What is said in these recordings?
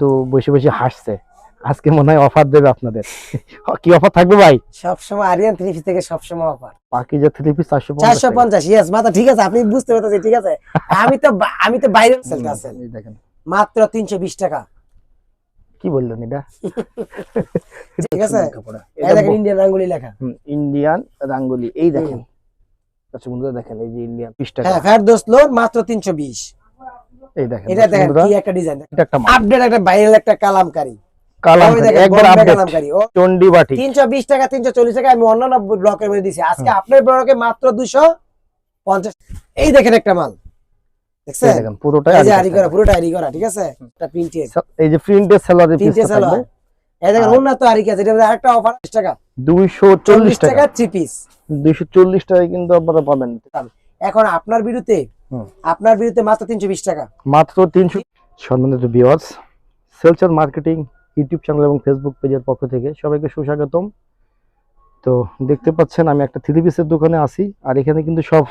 কিন্তু বসে বসে হাসছে। আজকে মনে হয় অফার দেবে আপনাদের। কি অফার থাকবে ভাই? সবসময় আরিয়ান থ্রি পিস থেকে সবসময় অফার বাকি যে থ্রি পিস চারশো চারশো পঞ্চাশ ইয়েস মাথা ঠিক আছে আপনি বুঝতে পারতেছি ঠিক আছে? আমি তো আমি তো বাইরে সেলটা আছে দেখেন। মাত্র তিনশো বিশ টাকা। কি বললেন এটা? ঠিক আছে? এই দেখেন ইন্ডিয়ান রাঙ্গুলি লেখা। ইন্ডিয়ান রাঙ্গুলি এই দেখেন। আচ্ছা বন্ধুরা দেখেন এই যে ইন্ডিয়ান বিশ টাকা। হ্যাঁ ফেরদোস লোন মাত্র তিনশো বিশ। এই দেখেন এটা দর্শক দেখেন কি একটা ডিজাইন এটা। Update viral kalamkari. টাকা তিনশো চল্লিশ টাকা আমি অন্যান্য ব্লকের মধ্যে দিছি। আজকে আপনার ব্লকে মাত্র দুশো পঞ্চাশ এই দেখেন একটা মাল। দেখেন পুরোটাই এই যে আড়ি আরি করা। পুরোটা আরি করা ঠিক আছে? এটা প্রিন্টেড এই যে প্রিন্টের সেলারের প্রিন্টেড পিসটা এই দেখেন আর- উন্নত আরি আছে এটা আরেকটা অফার টাকা। 240 চল্লিশ টাকা টাকা। পিস 240 টাকায় কিন্তু আপনারা পাবেন। এখন আপনার বিরুদ্ধে। আপনার বিরুদ্ধে মাত্র তিনশো বিশ টাকা। মাত্র 300 সম্মানিত ভিউয়ার্স সেলচার মার্কেটিং ইউটিউব চ্যানেল এবং ফেসবুক পেজের পক্ষ থেকে সবাইকে সুস্বাগতম। তো দেখতে পাচ্ছেন আমি একটা থ্রি পিসের দোকানে আছি আর এখানে কিন্তু সব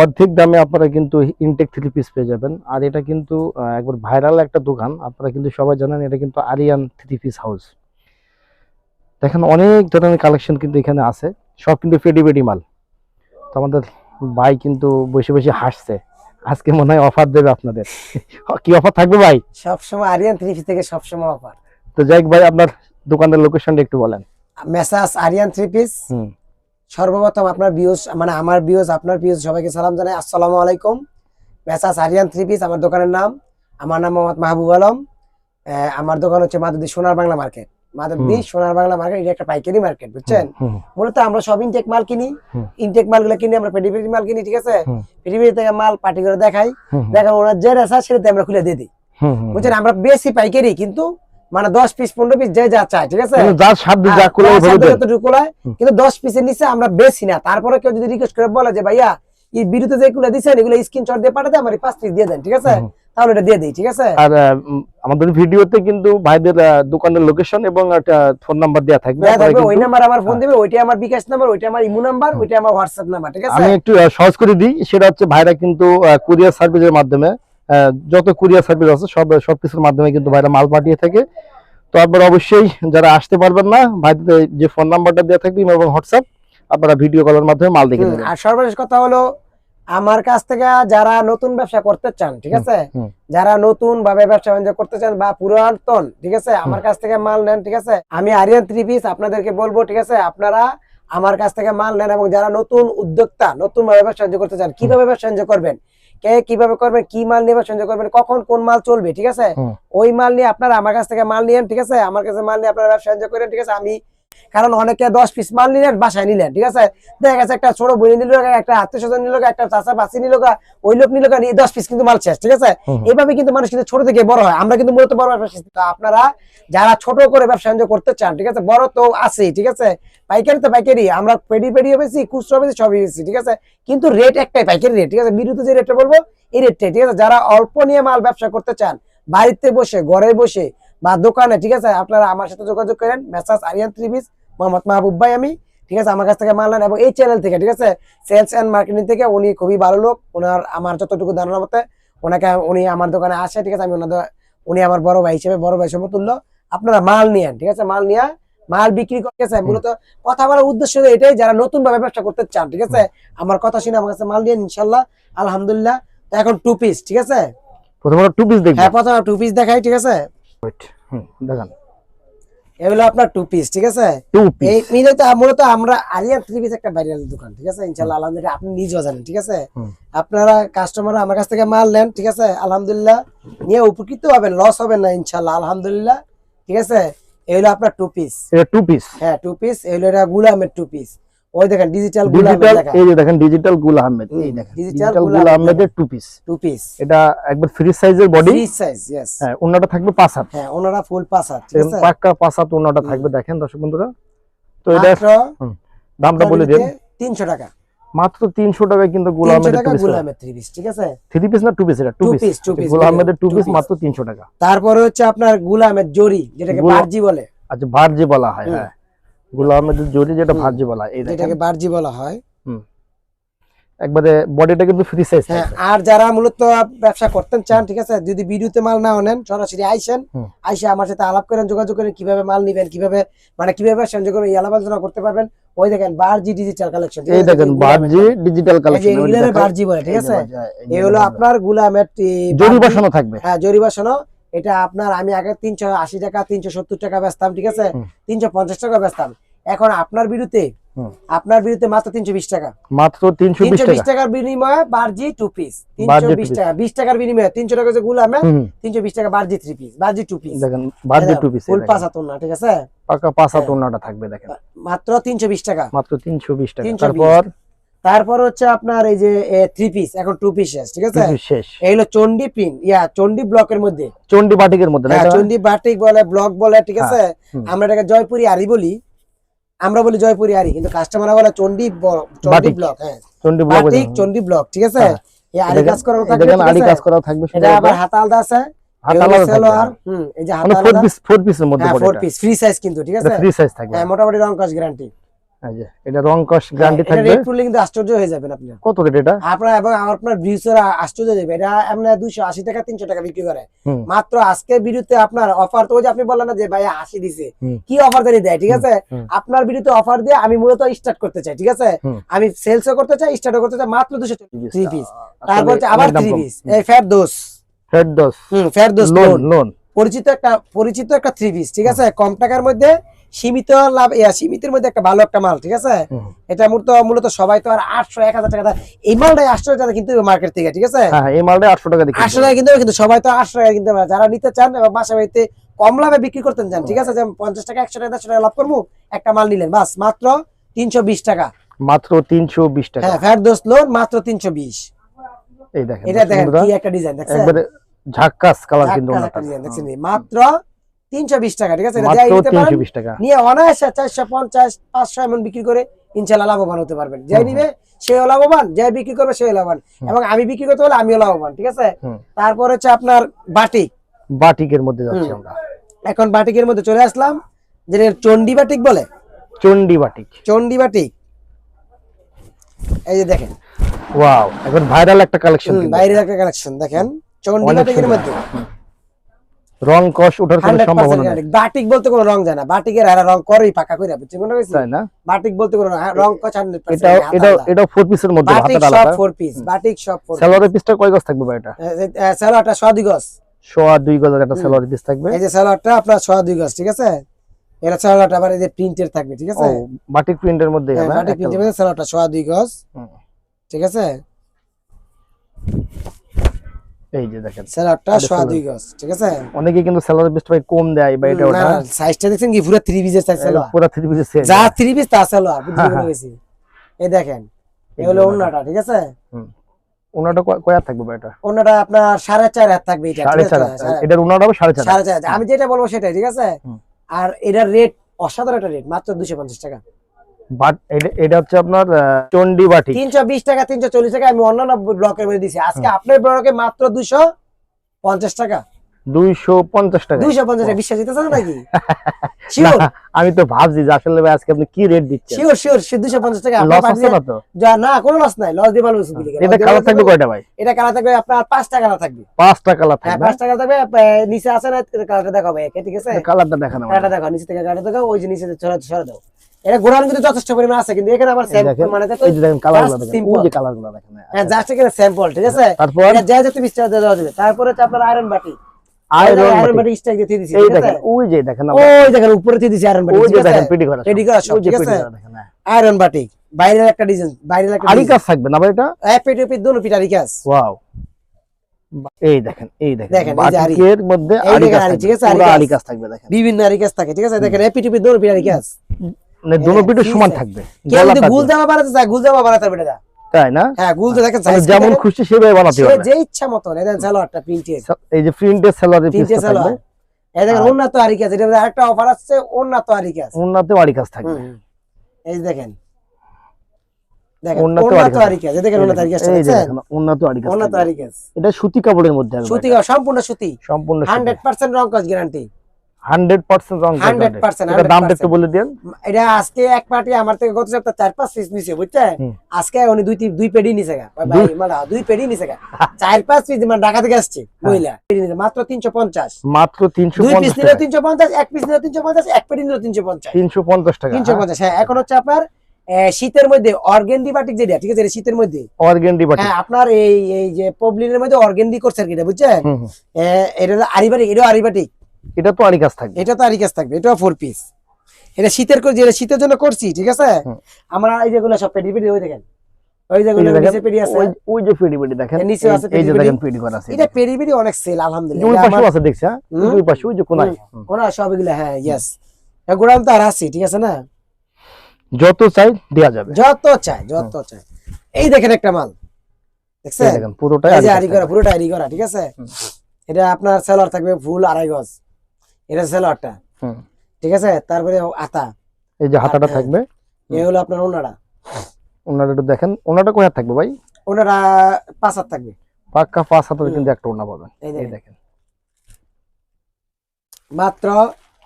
অর্ধেক দামে আপনারা কিন্তু ইনটেক থ্রি পিস পেয়ে যাবেন। আর এটা কিন্তু একবার ভাইরাল একটা দোকান আপনারা কিন্তু সবাই জানেন এটা কিন্তু আরিয়ান থ্রি পিস হাউস দেখেন অনেক ধরনের কালেকশন কিন্তু এখানে আছে সব কিন্তু পেডি পেডি মাল। তো আমাদের ভাই কিন্তু বসে বসে হাসছে। আজকে মনে হয় অফার দেবে আপনাদের। কি অফার থাকবে ভাই? সবসময় আরিয়ান থ্রি পিস থেকে সবসময় অফার তো যাই ভাই আপনার দোকানের লোকেশনটা একটু বলেন। মেসাস আরিয়ান থ্রি পিস হুম। সর্বপ্রথম আপনার বিয়স মানে আমার বিয়স আপনার বিয়স সবাইকে সালাম জানাই। আসসালামু আলাইকুম। মেসাস আরিয়ান থ্রি পিস আমার দোকানের নাম। আমার নাম মোহাম্মদ মাহবুব আলম। আমার দোকান হচ্ছে মাদুদি সোনার বাংলা মার্কেট। মাদুদি সোনার বাংলা মার্কেট এটা একটা পাইকারি মার্কেট বুঝছেন? মূলত আমরা সব ইনটেক মাল কিনি ইনটেক মালগুলো কিনি আমরা পেডিপেডি মাল কিনি ঠিক আছে? পেডিপেডি থেকে মাল পার্টি করে দেখাই দেখা ওনার যে রেসা সেটাতে আমরা খুলে দিয়ে দিই। বুঝছেন? আমরা বেশি পাইকারি কিন্তু মানে দশ পিস পনেরো পিস যে যা চায় ঠিক আছে? কিন্তু যার সাধ্য যা আর করে যার ওইভাবে সাধ্য দেন। যতটুকু কুলায়, হুম। কিন্তু দশ পিসের নিচে আমরা বেশি না। তারপরে কেউ যদি রিকোয়েস্ট করে বলে যে ভাইয়া এই বিরুদ্ধে যেগুলো দিচ্ছেন এগুলো স্ক্রিনশট দিয়ে পাঠাতে আমার পাঁচ পিস দিয়ে দেন। ঠিক আছে। তাহলে এটা দিয়ে দিই ঠিক আছে? আর আমাদের ভিডিওতে কিন্তু ভাইদের দোকানের লোকেশন এবং একটা ফোন নাম্বার দেওয়া থাকবে ওই নাম্বার আমার ফোন দিবে ওইটাই আমার বিকাশ নাম্বার ওইটা আমার ইমো নাম্বার ওইটা আমার হোয়াটসঅ্যাপ নাম্বার ঠিক আছে? আমি একটু সহজ করে দিই সেটা হচ্ছে ভাইরা কিন্তু কুরিয়ার সার্ভিসের মাধ্যমে যত কুরিয়ার সার্ভিস আছে সব সব কিছুর মাধ্যমে কিন্তু ভাইরা মাল পাঠিয়ে থাকে। তো আপনারা অবশ্যই যারা আসতে পারবেন না ভাইদের যে ফোন নাম্বারটা দেওয়া থাকবে এবং হোয়াটসঅ্যাপ আপনারা ভিডিও কলের মাধ্যমে মাল দেখে নেবেন। আর সর্বশেষ কথা হলো আমার কাছ থেকে যারা নতুন ব্যবসা করতে চান ঠিক আছে? যারা নতুন ভাবে ব্যবসা বাণিজ্য করতে চান বা পুরাতন ঠিক আছে? আমার কাছ থেকে মাল নেন ঠিক আছে? আমি আরিয়ান থ্রি পিস আপনাদেরকে বলব ঠিক আছে? আপনারা আমার কাছ থেকে মাল নেন এবং যারা নতুন উদ্যোক্তা নতুন ভাবে ব্যবসা বাণিজ্য করতে চান কীভাবে ব্যবসা বাণিজ্য করবেন? কে কীভাবে করবেন? কি মাল নিয়ে ব্যবসা করবেন? কখন কোন মাল চলবে? ঠিক আছে? ওই মাল নিয়ে আপনারা আমার কাছ থেকে মাল নিয়েন ঠিক আছে? আমার কাছে মাল নিয়ে আপনারা ব্যবসা করেন ঠিক আছে? আমি কারণ অনেকে দশ পিস মাল নিলেন বাসায় নিলেন ঠিক আছে? দেখা গেছে একটা ছোট বই নিল একটা আত্মীয় স্বজন নিল একটা চাষা বাসি নিল ওই লোক নিল দশ পিস কিন্তু মাল শেষ ঠিক আছে। এইভাবে কিন্তু মানুষ কিন্তু ছোট থেকে বড় হয়। আমরা কিন্তু মূলত বড় ব্যবসা আপনারা যারা ছোট করে ব্যবসা করতে চান ঠিক আছে? বড় তো আছেই ঠিক আছে? পাইকারি তো পাইকারি। আমরা পেডি পেডিও বেশি খুচরো বেশি সবই বেশি ঠিক আছে? কিন্তু রেট একটাই পাইকারি রেট ঠিক আছে? বিরুদ্ধে যে রেটটা বলব এই রেটটাই ঠিক আছে? যারা অল্প নিয়ে মাল ব্যবসা করতে চান বাড়িতে বসে ঘরে বসে বা দোকানে ঠিক আছে? আপনারা আমার সাথে যোগাযোগ করেন। Messrs Ariyan three piece Mohammad Mahbub ভাই আমি। ঠিক আছে আমার কাছ থেকে মাল নেন এবং এই চ্যানেল থেকে ঠিক আছে? সেলস এন্ড মার্কেটিং থেকে উনি খুবই ভালো লোক। ওনার আমার যতটুকু ধারণা মতে ওনাকে উনি আমার দোকানে আসে ঠিক আছে? আমি ওনাদের উনি আমার বড় ভাই হিসেবে বড় ভাই সমতুল্য। আপনারা মাল নিয়েন ঠিক আছে? মাল নিয়ে মাল বিক্রি করে ঠিক মূলত কথা বলার উদ্দেশ্য এটাই যারা নতুন ভাবে ব্যবসা করতে চান ঠিক আছে? আমার কথা শুনে আমার কাছে মাল নিয়েন ইনশাল্লাহ আলহামদুলিল্লাহ। তো এখন টু পিস ঠিক আছে? প্রথমে টু পিস দেখবেন হ্যাঁ প্রথমে টু পিস দেখাই ঠিক আছে? দেখান। এগুলো আপনার টু পিস ঠিক আছে? টু এই পিস মূলত মূলত আমরা থ্রি পিস একটা ভাইরাল দোকান ঠিক আছে? ইনশাল্লাহ আলহামদুলিল্লাহ আপনি নিজেও জানেন ঠিক আছে? আপনারা কাস্টমার আমার কাছ থেকে মাল নেন ঠিক আছে? আলহামদুলিল্লাহ নিয়ে উপকৃত হবেন লস হবেন না ইনশাল্লাহ আলহামদুলিল্লাহ ঠিক আছে? এগুলো আপনার টু পিস টু পিস হ্যাঁ টু পিস এটা গুলামের টু পিস ওই দেখেন ডিজিটাল এই যে দেখেন ডিজিটাল গুল আহমেদ। এই দেখেন ডিজিটাল গুল আহমেদের টু পিস টু পিস এটা একবার ফ্রি সাইজের বডি ফ্রি সাইজ ইয়েস হ্যাঁ অন্যটা থাকবে পাঁচ হাত। হ্যাঁ ওনারা ফুল পাস আছে ঠিক আছে? পাক্কা পাঁচ হাত অন্যটা থাকবে দেখেন দর্শক বন্ধুরা। তো এটা দামটা বলে দিন। তিনশো টাকা। মাত্র তিনশো টাকায় কিন্তু আহমেদের টু পিস গুলামের থ্রি পিস ঠিক আছে? থ্রি পিস না টু পিস এটা two piece piece, two piece, গুল আহমেদের টু পিস মাত্র তিনশো টাকা। তারপরে হচ্ছে আপনার গুলামের জরি যেটাকে বার্জি বলে। আচ্ছা ভার্জি বলা হয় হুম। আহমেদের জরি যেটা। ভার্জি বলা এই যেটাকে বলা হয়। একবারে বডিটা কিন্তু ফ্রি সাইজ হ্যাঁ আর যারা মূলত ব্যবসা চান ঠিক আছে যদি ভিডিওতে মাল না নেন সরাসরি আইসেন আইসে আমার সাথে আলাপ করেন যোগাযোগ করেন কীভাবে মাল নিবেন কীভাবে মানে কীভাবে সংযোগ করবেন এই আলাপ আলোচনা করতে পারবেন। ওই দেখেন বারজি ডিজিটাল কালেকশন এই দেখেন বারজি ডিজিটাল কালেকশন বারজি বলে ঠিক আছে? এই হলো আপনার গুলামের জরি বসানো থাকবে। হ্যাঁ শোনো এটা আপনার আমি আগে তিনশো আশি টাকা তিনশো সত্তর টাকা বেচতাম ঠিক আছে? তিনশো পঞ্চাশ টাকা বেচতাম। এখন আপনার বিরুদ্ধে আপনার বিরুদ্ধে মাত্র তিনশো বিশ টাকা। মাত্র তিনশো বিশ টাকার বিনিময়ে বারজি টু পিস তিনশো বিশ টাকা বিশ টাকার বিনিময়ে তিনশো টাকা যে গুলামে তিনশো বিশ টাকা বারজি থ্রি পিস বারজি টু পিস দেখেন বারজি টু পিস ফুল পাঁচ না ঠিক আছে? পাকা পাঁচ হাত হ্যাঁ। থাকবে দেখেন। মাত্র তিনশো বিশ টাকা। মাত্র তিনশো বিশ টাকা। 320 তারপর তারপর হচ্ছে আপনার এই যে থ্রি পিস এখন টু পিস ঠিক আছে? শেষ। এই হলো চন্ডি প্রিন্ট ইয়া চন্ডি ব্লকের মধ্যে। চন্ডি বাটিকের মধ্যে না হ্যাঁ, চন্ডি বাটিক বলে ব্লক বলে ঠিক আছে? আমরা এটাকে জয়পুরি আরি বলি। আমরা বলি জয়পুরি আরি কিন্তু কাস্টমার বলে চন্ডি চন্ডি ব্লক হ্যাঁ। Chandi block batik Chandi block ঠিক আছে? হ্যাঁ। এই আরি কাজ করানো থাকবে দেখেন আছে? কাজ করা থাকবে এটা আবার হাত আলাদা আছে। ফোর পিস ফোর পিসের মধ্যে হ্যাঁ পড়ে ফোর পিস ফ্রি সাইজ কিন্তু ঠিক আছে? ফ্রি সাইজ থাকবে। হ্যাঁ মোটামুটি রং কস গ্যারান্টি এই যে এটা রং কস গ্যারান্টি থাকবে? রেট কিন্তু আশ্চর্য হয়ে যাবেন আপনি। কত রেট এটা? আপনার এবং আপনার ভিউসের আশ্চর্য হয়ে যাবে। এটা এমনি দুইশো আশি টাকা তিনশো টাকা বিক্রি করে। মাত্র আজকে বিরুদ্ধে আপনার অফার তো ওই যে আপনি বললেন না যে ভাই হাসি দিছে। কি অফার জানি দেয় ঠিক আছে? আপনার বিরুদ্ধে অফার দিয়ে আমি মূলত স্টার্ট করতে চাই ঠিক আছে। আমি সেলসও করতে চাই স্টার্টও করতে চাই মাত্র দুশো থ্রি পিস আসলে তারপর আবার অনেক থ্রি পিস এই হুম লোন লোন পরিচিত একটা পরিচিত একটা থ্রি পিস ঠিক আছে? কম টাকার মধ্যে সীমিত লাভ সীমিতের মধ্যে একটা ভালো একটা মাল ঠিক আছে? এটা মূলত মূলত সবাই তো আর আটশো এক হাজার টাকা। এই মালটাই আটশো টাকা কিন্তু মার্কেট থেকে ঠিক আছে? হ্যাঁ এই মালটা আটশো টাকা আটশো টাকা কিন্তু কিন্তু সবাই তো আটশো টাকা কিনতে যারা নিতে চান এবং বাসা বাড়িতে কম লাভে বিক্রি করতে চান ঠিক আছে? যে পঞ্চাশ টাকা একশো টাকা দেড়শো টাকা লাভ করব একটা মাল নিলেন। বাস মাত্র তিনশো বিশ টাকা। মাত্র তিনশো বিশ টাকা। হ্যাঁ ফ্যাট দোষ লোন মাত্র তিনশো বিশ। এই দেখেন এটা দেখেন কি একটা ডিজাইন দেখছেন? ঝাক্কাস কালার কিন্তু? মাত্র তিনশো বিশ টাকা ঠিক আছে? এটা যাই নিতে পারেন নিয়ে অনায়াসে চারশো পঞ্চাশ পাঁচশো এমন বিক্রি করে ইনশাল্লাহ লাভবান হতে পারবেন। যাই নিবে সেও লাভবান যাই বিক্রি করবে সেও লাভবান। এবং আমি বিক্রি করতে হলে আমিও লাভবান ঠিক আছে? তারপর হচ্ছে আপনার বাটিক। বাটিকের মধ্যে যাচ্ছি আমরা। এখন বাটিকের মধ্যে চলে আসলাম যেটা চন্ডি বাটিক বলে? চন্ডি বাটিক। চন্ডি বাটিক। এই যে দেখেন। ওয়াও এখন ভাইরাল একটা কালেকশন বাইরের একটা কালেকশন দেখেন। চন্ডি বাটিকের মধ্যে। রং কষ ওঠার কোনো সম্ভাবনা নেই। বাটিক বলতে কোনো রং যায় না। বাটিকের হারা রং করেই পাকা করে বুঝছেন মনে হয়েছে তাই না? বাটিক বলতে কোনো রং- রং কচ হান্ড্রেড এটা এটা এটা ফোর পিসের মধ্যে বাটিক সব আলাদা ফোর পিস বাটিক সব ফোর সালোয়ারের পিসটা কয় গজ থাকবে ভাই এটা সোয়া দুই গজ। সোয়া দুই গজের একটা হুম। পিস থাকবে। এই যে স্যালোয়ারটা আপনার সোয়া দুই গজ ঠিক আছে? এটা স্যালোয়ারটা আবার এই যে প্রিন্টের থাকবে ঠিক আছে? বাটিক প্রিন্টের মধ্যে হ্যাঁ, না বাটিক প্রিন্টের মধ্যে সোয়া দুই গজ ঠিক আছে? এই যে দেখেন। স্যালোয়ারটা এটা সোয়া দুই গজ ঠিক আছে? অনেকে কিন্তু সালোয়ারের পিসটা ভাই কম দেয় বা এটা ওটা। সাইজটা দেখছেন কি? পুরো থ্রি পিসের সাইজ পুরো থ্রি পিসের সেট যা থ্রি পিস তা বুঝতে হ্যাঁ, পেরে হ্যাঁ। এই দেখেন এই হলো ওন্নাটা ঠিক আছে? ওনাটা কয় হাত থাকবে এটা? ওন্নাটা আপনার সাড়ে চার হাত থাকবে এটা সাড়ে ঠিক চার আছে? হাত। সাড়ে- এটার ওনাটা হবে সাড়ে চার হাত। সাড়ে চার হাত। আমি যেটা বলব সেটাই ঠিক আছে? আর এটার রেট অসাধারণ একটা রেট মাত্র দুশো পঞ্চাশ টাকা। বাট এটা- এটা হচ্ছে আপনার চন্ডি বাটিক তিনশো বিশ টাকা টাকা আমি অন্যান্য ব্লকের মধ্যে দিছি। আজকে আপনার ব্লকে মাত্র দুশো পঞ্চাশ টাকা। দুইশো পঞ্চাশ টাকা। দুইশো পঞ্চাশ টাকা বিশ্বাস দিতেছেন নাকি? শিওর আমি তো ভাবছি যে আসলে ভাই আজকে আপনি কি রেট দিচ্ছেন? শিওর শিওর দুশো পঞ্চাশ টাকা লস আছে না তো? যা- না কোনো লস নাই লস দিয়ে ভালো দিলে এটা কালার থাকবে কয়টা ভাই? এটা কালার থাকবে আপনার কালার থাকবে। কালার হ্যাঁ থাকবে কালার থাকবে নিচে আছে না কালারটা দেখাবো ঠিক আছে? কালারটা দেখানো কালারটা দেখো নিচে থেকে কালারটা দেখো ওই যে নিচে দাও এটা গোড়ান কিন্তু যথেষ্ট পরিমাণ আছে কিন্তু এখানে স্যাম্পল মানে এই যে দেখেন কালারগুলো just দেখেন। ওই যে কালারগুলো দেখেন হ্যাঁ জাস্ট এখানে স্যাম্পল ঠিক আছে? তারপর? এটা যা যত বিস্তার দেওয়া যাবে তারপরে হচ্ছে আপনার আয়রন বাটি। আয়রন আয়রন বাটি। দিয়ে দিয়েছি এই দেখেন ওই যে দেখেন ওই দেখেন উপরে দিয়ে দিয়েছি আয়রন বাটি ওই যে দেখেন করা করা সব, ঠিক আছে? দেখেন হ্যাঁ। আয়রন বাটি বাইরের একটা ডিজাইন বাইরের একটা আরি কাজ থাকবে না এটা? পেটি পেটি কাজ। ওয়াও এই দেখেন এই দেখেন এই। বাটিকের মধ্যে এই কাজ ঠিক আছে, আরি কাজ। থাকবে দেখেন। বিভিন্ন আরি কাজ থাকে ঠিক আছে? দেখেন পেটি কাজ। মানে দুনো হ্যাঁ, পিঠে সমান থাকবে কেউ যদি গলাটা গুল জামা বানাতে চায় গুল জামা বানাতে পারবে তাই না? হ্যাঁ গুল মানে যেমন খুশি সেভাবে বানাতে পারবে। যে ইচ্ছা মতন এই দেখেন সালোয়ারটা প্রিন্টেড এই যে প্রিন্টেড সালোয়ার। এই দেখেন আর- উন্নত আরি কাজ এটা আরেকটা অফার আসছে উন্নত আরি কাজ উন্নত আরি কাজ থাকবে। এই দেখেন। এটা সুতি কাপড়ের মধ্যে সম্পূর্ণ সুতি। সম্পূর্ণ হান্ড্রেড পার্সেন্ট রং কাজ গ্যারান্টি 100% এটা। দামটা একটু বলে দেন এটা আজকে এক পার্টি আমার থেকে গত সপ্তাহে চার পাঁচ পিস নিছে বুঝছেন? আজকে উনি দুই দুই পেডি নিছে ভাই দুই- দুই পেডি নিছে চার পাঁচ পিস মানে ঢাকা থেকে আসছে মহিলা। মাত্র তিনশো পঞ্চাশ। মাত্র দুই পিস নিলে এক পিস নিলে তিনশো পঞ্চাশ এক পেডি নিলে টাকা। হ্যাঁ এখন হচ্ছে আপনার শীতের মধ্যে অর্গেন্ডি বাটিক যেটা ঠিক আছে শীতের মধ্যে। অর্গেন্ডি বাটি হ্যাঁ আপনার এই এই যে পবলিনের মধ্যে অর্গেন্ডি করছে আর কি এটা বুঝছেন? এটা আরিবাটিক এটাও আরিবাটিক এটা তো আড়ি কাজ থাকবে। এটা তো আরি কাজ থাকবে এটাও ফোর পিস এটা শীতের করে যেটা শীতের জন্য করছি ঠিক আছে? আমরা এই যেগুলো সব পেডি পেডি ওই দেখেন। ওই যেগুলো নিচে পেডি আছে। ওই- ওই যে পেডি পেডি দেখেন নিচে আছে এই যে দেখেন পেডি করা আছে এটা পেডি পেডি অনেক সেল আলহামদুলিল্লাহ। পাশেও আমার- আছে দেখছি হ্যাঁ? ওই পাশে ওই যে কোনায়। হুম। ওরা সব এগুলো হ্যাঁ ইয়েস গোড়াম তো আর আছে ঠিক আছে না? যত চাই দেয়া যাবে। যত চাই যত চাই। এই দেখেন একটা মাল দেখছেন? পুরোটাই কাজ আরি করা। পুরোটা আরি করা ঠিক আছে? এটা আপনার সেলার থাকবে ফুল আড়াই গজ। এটা সেলরটা হুম। ঠিক আছে? তারপরে আতা। এই যে হাতাটা। থাকবে। এ হলো আপনার ওনারা। ওনাটা একটু দেখেন। ওনাটা কোথায় থাকবে ভাই? ওনারা পাঁচ হাত থাকবে। পাক্কা পাঁচ হাতের কিন্তু একটা ওনা পাবেন। এই এই দেখেন। মাত্র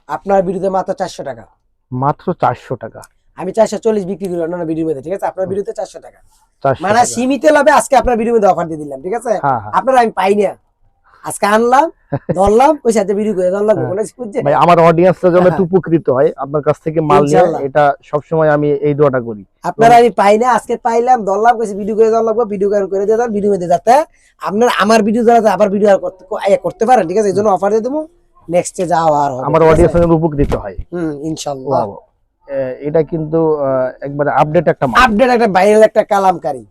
আপনার বিরুদ্ধে মাত্র চারশো টাকা। মাত্র চারশো টাকা। আমি চারশো চল্লিশ বিক্রি করি অন্যান্য ভিডিওর মধ্যে ঠিক আছে? আপনার বিরুদ্ধে চারশো টাকা। মানে। সীমিত লাভে আজকে আপনার ভিডিওর মধ্যে অফার দিয়ে দিলাম ঠিক আছে? হ্যাঁ হ্যাঁ। আপনারা আমি পাই না। আজকে আনলাম ধরলাম ওই সাথে ভিডিও করে ধরলাম বুঝছে ভাই আমার যেন হ্যাঁ। একটু উপকৃত হয় আপনার কাছ থেকে মাল নিয়ে। এটা সবসময় আমি এই দোয়াটা করি। আপনারা আমি পাই না আজকে পাইলাম ধরলাম কইছি ভিডিও করে ধরলাম ভিডিও করে করে ভিডিও মধ্যে যাতে আপনার আমার ভিডিও দ্বারা আবার ভিডিও আর করতে করতে পারেন ঠিক আছে? এই জন্য অফার দিয়ে দেবো নেক্সটে যাও আর আমার অডিয়েন্স যেন উপকৃত হয়। হুম ইনশাআল্লাহ এটা কিন্তু একবারে আপডেট একটা আপডেট একটা ভাইরাল একটা কালামকারী।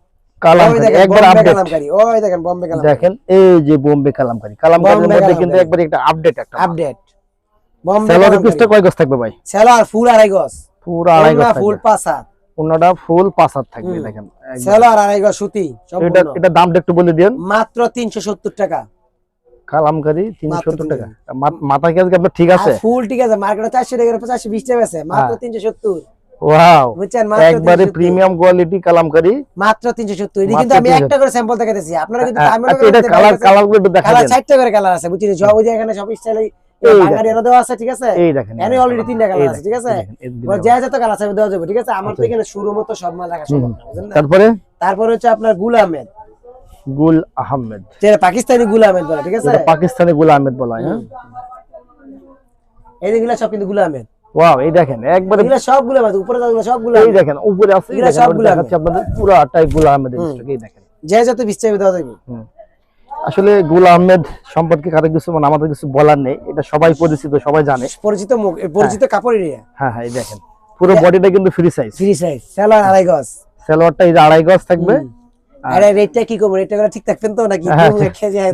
একবার আপডেট ওই দেখেন বোম্বে কালামকারী। দেখেন এই যে বোম্বে কালামকারী কালামকারীর মধ্যে কিন্তু একবার একটা আপডেট একটা আপডেট বোম্বে স্যালারি পিসটা কয় গজ থাকবে ভাই? সেলার ফুল আড়াই গজ। পুরো আড়াই গজ ফুল থাকবে। ওনাটা ফুল পাঁচ থাকবে দেখেন। সেলার আড়াই গজ সুতি এটা এটা দামটা একটু বলে দিন মাত্র তিনশো সত্তর টাকা। কালামকারী তিনশো সত্তর টাকা। 370 মাথা কি আপনার ঠিক আছে? ফুল ঠিক আছে মার্কেটে চারশো টাকা চারশো বিশ টাকা আছে মাত্র হ্যাঁ। তিনশো সত্তর। ওয়াও বুঝছেন? একবারে প্রিমিয়াম কোয়ালিটি কালামকারী মাত্র তিনশো সত্তর। এটা কিন্তু আমি একটা করে স্যাম্পল দেখাতেছি আপনারা কিন্তু আচ্ছা এটা কালার কালারগুলো দেখা কালার চারটা করে কালার আছে বুঝছেন? সব ওই যে এখানে সব স্টাইল ঠিক আছে? এই দেখেন already তিনটা এই আছে, ঠিক আছে? এই যা যত কালার আছে দেওয়া যাবে ঠিক আছে? আমার তো আচ্ছা। এখানে শুরু মতো সব মাল রাখা সম্ভব না? তারপরে? তারপর হচ্ছে আপনার গুল আহমেদ। গুল আহমেদ। যেটা পাকিস্তানি গুল আহমেদ বলে ঠিক আছে? পাকিস্তানি গুল আহমেদ বলা হয় এই যেগুলো সব কিন্তু গুল আহমেদ। ওয়াও এই দেখেন একবারে এগুলো সব গুল উপরে যেগুলো সব গুল এই দেখেন উপরে আছে এগুলা সবগুলো দেখাচ্ছি আপনাদের পুরো দেখেন। যে যত দেওয়া যাবে। আসলে গুল আহমেদ সম্পর্কে কারও কিছু মানে আমাদের কিছু বলার নেই এটা সবাই পরিচিত সবাই জানে। পরিচিত মুখ পরিচিত কাপড় এরিয়া হ্যাঁ হ্যাঁ এই দেখেন পুরো বডিটা কিন্তু ফ্রি সাইজ ফ্রি সাইজ সেলার আড়াই গজ। সালোয়ারটা এই যে আড়াই গজ থাকবে আর- রেটটা কি করব? রেটটা করে ঠিক থাকবেন তো নাকি হ্যাঁ,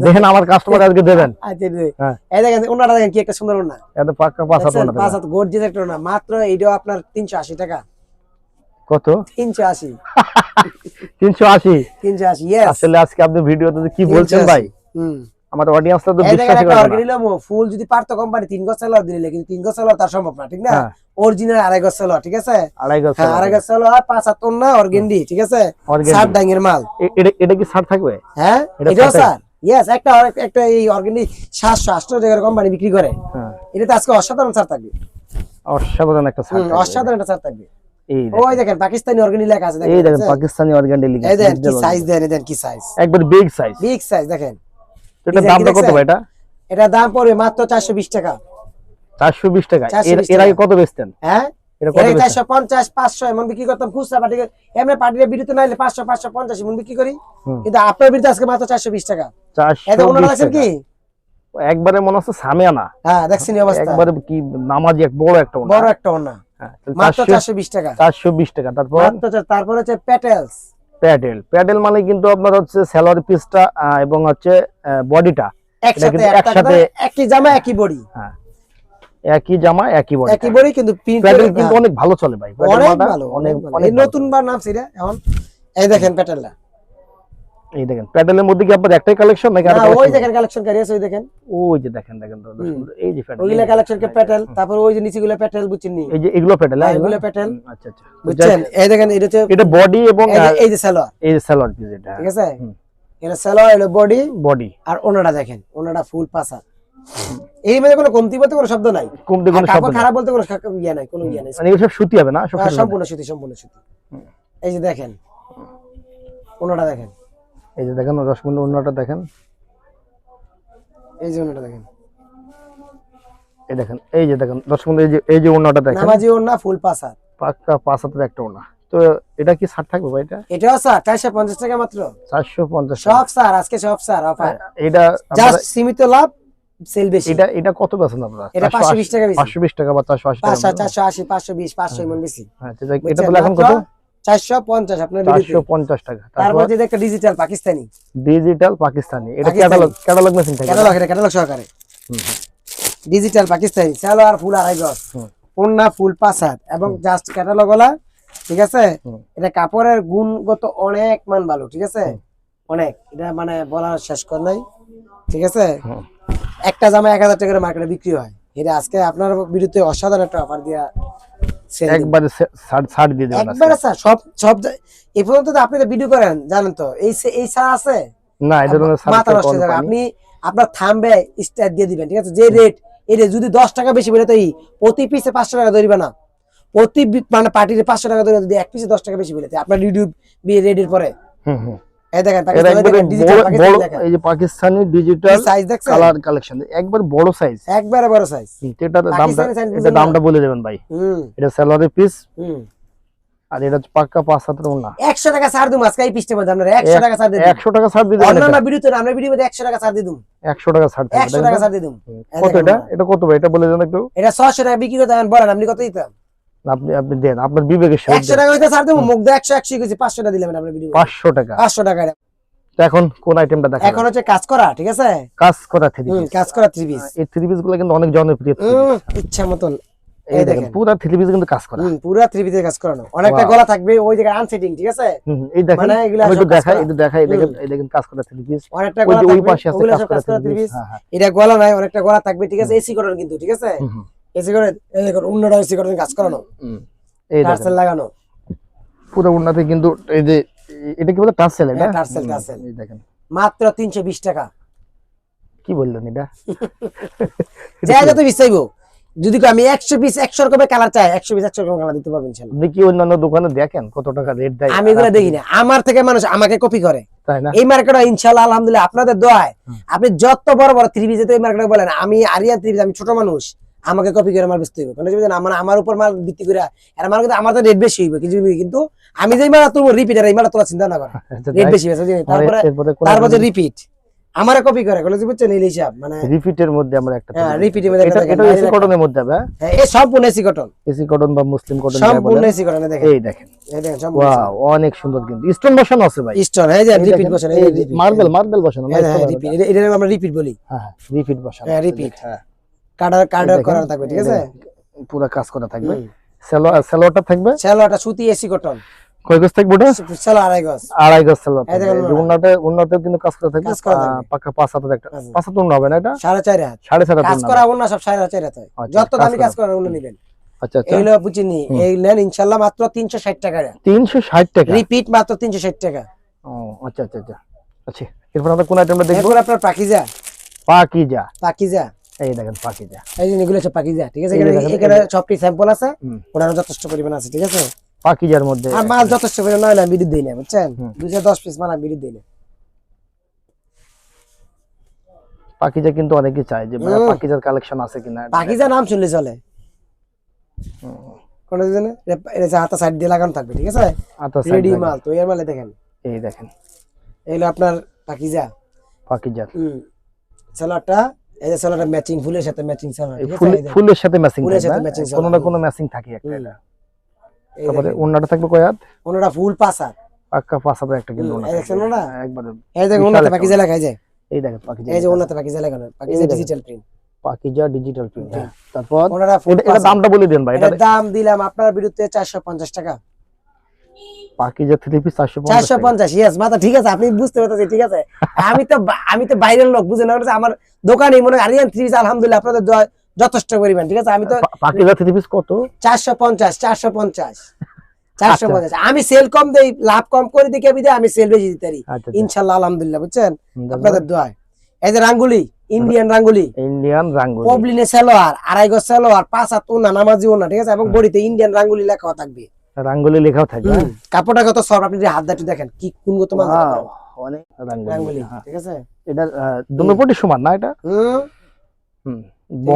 দেখেন আমার কাস্টমার আজকে দেবেন। আচ্ছা এই হ্যাঁ। দেখেন কি একটা সুন্দর ওনা এত পাক্কা পাঁচ হাত দেখছেন? পাঁচ হাত গর্জিয়াস একটা ওনা মাত্র এইটাও আপনার তিনশো আশি টাকা। কত? তিনশো আশি। তিনশো আশি? তিনশো আশি ইয়েস আসলে আজকে আপনি ভিডিওতে কি বলছেন ভাই? হুম। আমার অডিয়েন্সটা তো করে না। ফুল যদি পারতো কোম্পানি তিন গজ সেলার দিলে কিন্তু তিন গজ সেলার তার সম্ভব না ঠিক না? হ্যাঁ। অরিজিনাল আড়াই সেলার ঠিক আছে? আড়াই হ্যাঁ সেলার পাঁচ হাত না অর্গেন্ডি ঠিক আছে। সাত ডাঙ্গের মাল। এটা কি ছাড় থাকবে? হ্যাঁ? এটাও ইয়েস একটা একটা এই অর্গেন্ডি সাতশো আটশো টাকার কোম্পানি বিক্রি করে। হ্যাঁ। এটা তো আজকে অসাধারণ ছাড় থাকবে। অসাধারণ একটা অসাধারণ একটা ছাড় থাকবে। ওই দেখেন। দেখেন পাকিস্তানি লেখা আছে এই দেখেন দেখেন পাকিস্তানি অর্গানডি লিখে এই দেখেন কি সাইজ দেন দেখেন কি সাইজ একবার বিগ সাইজ বিগ সাইজ দেখেন। এটা ডিজাইন কত ভাই এটা? এটা দাম পড়বে মাত্র চারশো বিশ টাকা। চারশো বিশ টাকা। এর- আগে কত বেচতেন? হ্যাঁ? বেচতেন? চারশো পঞ্চাশ পাঁচশো এমন বিক্রি করতাম খুচরা পার্টি এমনি পার্টির বিরুদ্ধে নাইলে পাঁচশো পাঁচশো পঞ্চাশ এমন বিক্রি করি। কিন্তু আপনার আজকে মাত্র চারশো বিশ টাকা। চারশো এটা ওনারা বিশ আছেন কি? একবারে মনে হচ্ছে সামিয়ানা। হ্যাঁ দেখছেন অবস্থা। একবারে কি নামাজি এক বড় একটা বড় একটা ওনা হ্যাঁ, মাত্র চারশো বিশ টাকা। চারশো বিশ টাকা। তারপর? তারপর হচ্ছে প্যাটেলস। প্যাডেল প্যাডেল মানে কিন্তু আপনার হচ্ছে স্যালোয়ার পিসটা এবং হচ্ছে বডিটা একসাথে একসাথে- একই জামা একই বডি হ্যাঁ। একই জামা একই বডি একই বডি কিন্তু প্যাডেল কিন্তু হ্যাঁ, অনেক ভালো চলে ভাই। অনেক ভালো অনেক অনেক নতুন বার নাম সেটা এখন এই দেখেন প্যাটেলটা এই দেখেন প্যাডেলের মধ্যে কি আপনার একটাই কালেকশন নাকি আরও ওই দেখেন কালেকশন কারি আছে ওই দেখেন। ওই যে দেখেন দেখেন তো, এই যে প্যাডেল ওইগুলা কালেকশন কে প্যাটেল তারপর ওই যে নিচে গুলো প্যাটেল বুঝছেন নি এই যে এগুলো প্যাডেল এগুলো? প্যাটেল আচ্ছা আচ্ছা। বুঝছেন? এই দেখেন এটা হচ্ছে এটা বডি এবং এই যে- আহ, এই যে সালোয়ার। এই যে স্যালোয়ার পিস এটা। ঠিক আছে? এটা সালোয়ার এটা বডি বডি আর ওনাটা দেখেন ওনাটা ফুল পাসা এই মধ্যে কোনো কমতি বলতে কোনো শব্দ নাই। কমতে কোনো শব্দ খারাপ বলতে কোনো ইয়ে নাই কোনো ইয়ে নাই। মানে সব সুতি হবে না? হ্যাঁ। সম্পূর্ণ সুতি সম্পূর্ণ সুতি এই যে দেখেন ওনাটা দেখেন। এই যে দেখেন রসমুন্ড অন্যটা দেখেন। এই যে ওনাটা দেখেন। এই দেখেন এই যে দেখেন রসমুন্ড এই যে এই যে অন্যটা দেখেন। নামাজি ওনা ফুল পাঁচ হাত পাক্কা একটা ওনা। তো এটা কি ষাট থাকবে ভাই এটা? এটাও স্যার চারশো পঞ্চাশ টাকা মাত্র। চারশো পঞ্চাশ সব স্যার আজকে সব স্যার অফার। এটা জাস্ট সীমিত লাভ সেল বেশি। এটা এটা কত বেছেন আপনারা? এটা পাঁচশো বিশ টাকা বেশি পাঁচশো বিশ টাকা বা চারশো আশি টাকা পাঁচশো চারশো আশি পাঁচশো বিশ পাঁচশো এমন বেশি। হ্যাঁ, এটা এখন কত? চারশো পঞ্চাশ আপনার চারশো পঞ্চাশ টাকা। তারপর যে একটা ডিজিটাল পাকিস্তানি। ডিজিটাল পাকিস্তানি। এটা ক্যাটালগ ক্যাটালগ মেশিন থাকে। ক্যাটালগ এটা ক্যাটালগ সহকারে। ডিজিটাল পাকিস্তানি। চালো আর ফুল আড়াই গজ। পন্না ফুল হাত। এবং জাস্ট ক্যাটালগ ওলা ঠিক আছে? এটা কাপড়ের গুণগত অনেক মান ভালো ঠিক আছে? অনেক। এটা মানে বলার শেষ কর নাই। ঠিক আছে? একটা জামা এক হাজার টাকা মার্কেটে বিক্রি হয়। এটা আজকে আপনার বিরুদ্ধে অসাধারণ একটা অফার দিয়া। একবারে ছাড় দিয়ে দেবেন আজকে। একবারে স্যার সব সব এই পর্যন্ত তো আপনি তো ভিডিও করেন জানেন তো। এই এই আছে? না এটা মাথা নষ্ট যাবে। আপনি আপনার থামবে স্টার দিয়ে দিবেন ঠিক আছে? যে রেট এই রেট যদি দশ টাকা বেশি বেরোতে প্রতি পিসে পাঁচশো টাকা ধরবে না। প্রতি মানে পার্টিতে পাঁচশো টাকা ধরে যদি এক পিসে দশ টাকা বেশি বেরোতে আপনার ইউটিউব রেডির পরে। হুম, হুম। এটা পাকিস্তানি ডিজিটাল বড়- পাকিস্তানি বড়- দেখেন। এই যে পাকিস্তানি ডিজিটাল সাইজ দেখছেন? কালার কালেকশন একবার বড় সাইজ একবারে বড় সাইজ এটার দামটা এটা দামটা বলে দেবেন ভাই। এটা স্যালারি পিস আর এটা হচ্ছে পাক্কা পাঁচ হাতের ওনা একশো টাকা ছাড় দিম আজকে এই পিসটের মধ্যে আপনার একশো টাকা ছাড় একশো টাকা ছাড় দিয়ে দেবেন অন্যান্য ভিডিওতে আমরা ভিডিও মধ্যে একশো টাকা ছাড় একশো টাকা ছাড় একশো টাকা? ছাড় কত এটা? এটা কত ভাই? এটা বলে দেন একটু। এটা ছশো টাকা বিক্রি করতে বলেন আপনি কত দিতাম আপনি আপনি দেন আপনার বিবেকের সাথে একশো টাকা হইতে ছাড় দেবো মুখ দিয়ে একশো একশো গেছি পাঁচশো টাকা দিলাম আপনার ভিডিও পাঁচশো টাকা। পাঁচশো টাকা এখন কোন আইটেমটা দেখা এখন হচ্ছে কাজ করা ঠিক আছে? কাজ করা থ্রি হুম, কাজ করা থ্রি পিস এই থ্রি পিসগুলো কিন্তু অনেক জনপ্রিয় ইচ্ছা মতন। এই দেখেন। পুরো থ্রি পিস কিন্তু কাজ করা। পুরা থ্রি পিসের কাজ করানো। অনেকটা গলা থাকবে ওই জায়গায় আনসেটিং ঠিক আছে? এই দেখেন মানে এগুলা একটু দেখাই। একটু দেখাই দেখেন এই দেখেন কাজ করা থ্রি পিস অনেকটা গলা ওই পাশে আছে কাজ করা থ্রি থ্রি পিস পিস হ্যাঁ হ্যাঁ। এটা গলা নাই অনেকটা গলা থাকবে ঠিক আছে? এসি করানো কিন্তু ঠিক আছে? এসি করে এই দেখুন অন্যটা এসি করানো কাজ করানো এই টার্সেল লাগানো? পুরো উন্নতি কিন্তু এই যে এটা কি বলে টার্সেল এটা? Tassel, tassel. এই দেখেন। মাত্র তিনশো বিশ টাকা। কি বললেন এটা? যা যত পিস যদি আমি একশো পিস একশো রকমের কালার চাই একশো পিস একশো রকমের কালার দিতে পারবেন আপনি কি অন্যান্য দোকানে দেখেন কত টাকা রেট দেয়? আমি এগুলো দেখি না। আমার থেকে মানুষ আমাকে কপি করে। এই মার্কেটে ইনশাল্লাহ আলহামদুলিল্লাহ আপনাদের দোয়ায়। আপনি যত বড় বড় থ্রি পিসে এই মার্কেটে বলেন আমি আরিয়ান থ্রি আমি ছোট মানুষ। আমাকে কপি করে মাল বেচতে হবে কারণ আমার আমার উপর মাল ভিত্তি করে আর আমার কিন্তু আমার তো রেট বেশি হইবে কিছু কিন্তু আমি যেই মাল তুলবো রিপিটার এই মাল তোলা চিন্তা না করে আচ্ছা, রেট। বেশি বেশি তারপরে তারপরে রিপিট আমারে কপি করে বলে বুঝছেন এই হিসাব মানে রিপিটের মধ্যে আমরা একটা হ্যাঁ, এর মধ্যে এটা একটা এটা এসি কটনের মধ্যে হবে হ্যাঁ? হ্যাঁ, এই সম্পূর্ণ এসি কটন এসি কটন বা মুসলিম কটন সম্পূর্ণ এসি কটন দেখেন। এই দেখেন। এই দেখেন সম্পূর্ণ ওয়াও অনেক সুন্দর কিন্তু। স্টোন বসানো আছে ভাই। স্টোন এই যে রিপিট বসেন এই মার্বেল মার্বেল বসানো না, হ্যাঁ রিপিট এটা আমরা রিপিট বলি। হ্যাঁ রিপিট বসানো হ্যাঁ, repeat। হ্যাঁ। করানো থাকবে ঠিক আছে? পুরো কাজ করা থাকবে। সালোয়ার সালোয়ারটা থাকবে? সেলোয়ারটা সুতি এসি কটন। কয় গজ থাকবে ওটা? সেলো আড়াই গজ। আড়াই গজ থাকবে। ওনাটা। উন্নতে কিন্তু কাজ করা থাকবে। করা। পাক্কা পাঁচ হাতের একটা। পাঁচ হাত উন্ন হবে না এটা? সাড়ে চার হাত। সাড়ে চার হাত কাজ করা। অন্য সব সাড়ে চার হাত। আচ্ছা, যত দামি কাজ অন্য নিবেন। আচ্ছা আচ্ছা। এইগুলো বুঝিনি। এই নেন মাত্র তিনশো ষাট টাকা তিনশো ষাট টাকা? রিপিট মাত্র তিনশো ষাট টাকা। ও আচ্ছা আচ্ছা আচ্ছা। আচ্ছা এরপর আমরা কোন আইটেমটা দেখব? এরপর আপনার পাকিজা। পাকিজা। পাকিজা। এই দেখেন পাকিজা এই যে এগুলো হচ্ছে পাকিজা ঠিক আছে? এখানে সবটি স্যাম্পল আছে হুম। যথেষ্ট পরিমাণ আছে ঠিক আছে? পাকিজার মধ্যে আর মাল যথেষ্ট পরিমাণ নয় বিদ্যুৎ দিই না বুঝছেন? দুশো দশ পিস মাল বিদ্যুৎ দিই না। পাকিজা কিন্তু অনেকে চায় যে পাকিজার কালেকশন আছে কিনা। পাকিজা নাম শুনলে চলে। এটা যে হাতা সাইড দিয়ে লাগানো থাকবে ঠিক আছে? রেডি মাল তো এর মালে দেখেন। এই দেখেন। এগুলো আপনার পাকিজা পাকিজার হুম। সালোয়ারটা এই যে সালোয়ারটা ম্যাচিং ফুলের সাথে ম্যাচিং সালোয়ার এই ঠিক আছে? ফুল এই ফুলের সাথে ম্যাচিং ফুলের সাথে হ্যাঁ? কোনো না কোনো ম্যাচিং থাকে একটা এটা। তারপরে ওন্নাটা থাকবে কয়াত ওনারা ফুল পাসা পাক্কা পাঁচ একটা কিন্তু হুম, ওন্না এই দেখছেন ওন্না? হ্যাঁ, দেখেন দেখেন পাকিজা যে Pakiza digital print Pakiza digital print তারপর ওনারা এটা এটা দামটা বলে দেন ভাই এটা দাম দিলাম আপনার বিরুদ্ধে চারশো পঞ্চাশ টাকা। পাকিজা থ্রি পিস চারশো চারশো পঞ্চাশ ইয়েস মাথা ঠিক আছে আপনি বুঝতে পারতেছি ঠিক আছে? আমি তো আমি তো বাইরের লোক বুঝে না আমার দোকানে মনে আরিয়ান থ্রি আলহামদুলিল্লাহ আপনাদের যথেষ্ট পরিমাণ ঠিক আছে? আমি তো পাকিজা থ্রি পিস কত? চারশো পঞ্চাশ চারশো পঞ্চাশ। চারশো আচ্ছা। পঞ্চাশ। আমি সেল কম দেই লাভ কম করে দেখে আমি আমি সেল বেশি দিতে পারি। আচ্ছা আচ্ছা। ইনশাল্লাহ আলহামদুলিল্লাহ বুঝছেন? আপনাদের দোয়ায়। এই যে রাঙ্গুলি ইন্ডিয়ান রাঙ্গুলি। ইন্ডিয়ান রাঙ্গুলি। পবলিনে সেলোয়ার আড়াই গজ সেলোয়ার পাঁচ হাত ওনা নামাজি ওনা ঠিক আছে? এবং বডিতে ইন্ডিয়ান রাঙ্গুলি লেখা থাকবে। রাঙ্গুলি লেখাও থাকবে হুম, কাপড়টা কত সব আপনি যদি হাত একটু দেখেন কি কোন গত মাল অনেক রাঙ্গুলি হ্যাঁ। ঠিক আছে? এটা দুনো পটি সমান না এটা? হুম।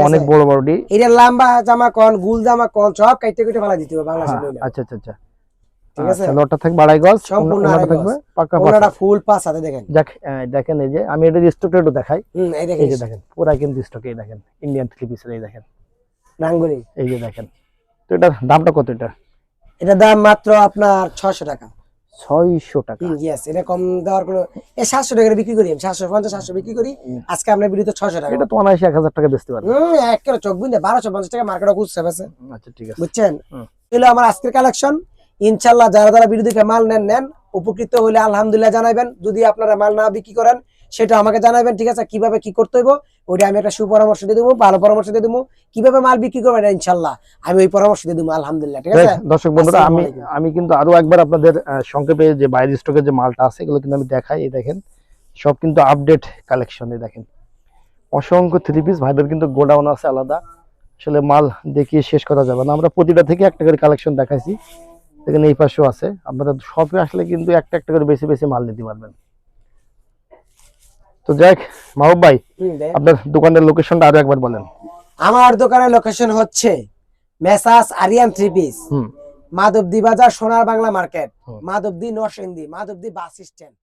অনেক বড় বড় ডি। এটা লম্বা জামা কন গুল জামা কন সব কাইতে কেটে ফেলা দিতে হবে বাংলাদেশে লইলে। আচ্ছা আচ্ছা আচ্ছা। ঠিক আছে? থাকবে আড়াই গজ সম্পূর্ণ ওনাটা আড়াই গজ। থাকবে পাকা ফুল পাঁচ হাতে দেখেন। দেখেন এই যে আমি এটা স্টকটা একটু দেখাই। হুম এই এই দেখেন যে দেখেন পুরা কিন্তু স্টকে দেখেন ইন্ডিয়ান থ্রি পিসের এই দেখেন। রাঙ্গুলি। এই যে দেখেন তো এটার দামটা কত এটা? এটা দাম মাত্র আপনার ছয়শো টাকা। ছয়শো টাকা। ইয়েস এটা কম দেওয়ার কোনো এ সাতশো টাকা বিক্রি করি আমি সাতশো পঞ্চাশ সাতশো বিক্রি করি। আজকে আপনার বিরুদ্ধে ছয়শো টাকা। এটা তো অনায়াসে এক হাজার টাকা বেচতে পারবে। হুম এক কিলো চোখ বিন্দে বারোশো পঞ্চাশ টাকা মার্কেটে খুঁজছে বেছে আচ্ছা ঠিক আছে। বুঝছেন। এগুলো আমার আজকের কালেকশন। ইনশাল্লাহ যারা যারা বিরোধী মাল নেন নেন। উপকৃত হলে আলহামদুলিল্লাহ জানাবেন যদি আপনারা মাল না বিক্রি করেন সেটা আমাকে জানাবেন ঠিক আছে? কীভাবে কি করতে হইব? ওইটা আমি একটা সুপরামর্শ দিয়ে দেবো ভালো পরামর্শ দিয়ে দেবো। কীভাবে মাল বিক্রি করবেন ইনশাল্লাহ আমি ওই পরামর্শ দিয়ে দেবো আলহামদুলিল্লাহ ঠিক আছে? দর্শক বন্ধুরা আমি আমি কিন্তু আরও একবার আপনাদের সংক্ষেপে যে বাইরের স্টকের যে মালটা আছে এগুলো কিন্তু আমি দেখাই। এই দেখেন সব কিন্তু আপডেট কালেকশনে দেখেন। অসংখ্য থ্রি পিস ভাইদের কিন্তু গোডাউন আছে আলাদা। আসলে মাল দেখিয়ে শেষ করা যাবে না। আমরা প্রতিটা থেকে একটা করে কালেকশন দেখাইছি। দেখেন এই পাশেও আছে। আপনারা শপে আসলে কিন্তু একটা একটা করে বেশি বেশি মাল নিতে পারবেন। তো যাক মাহবুব ভাই আপনার দোকানের লোকেশনটা আরও একবার বলেন। আমার দোকানের লোকেশন হচ্ছে Messrs Ariyan three piece Madhabdi Bazar Sonar Bangla market Madhabdi Madhabdi Narsingdi Madhabdi bus stand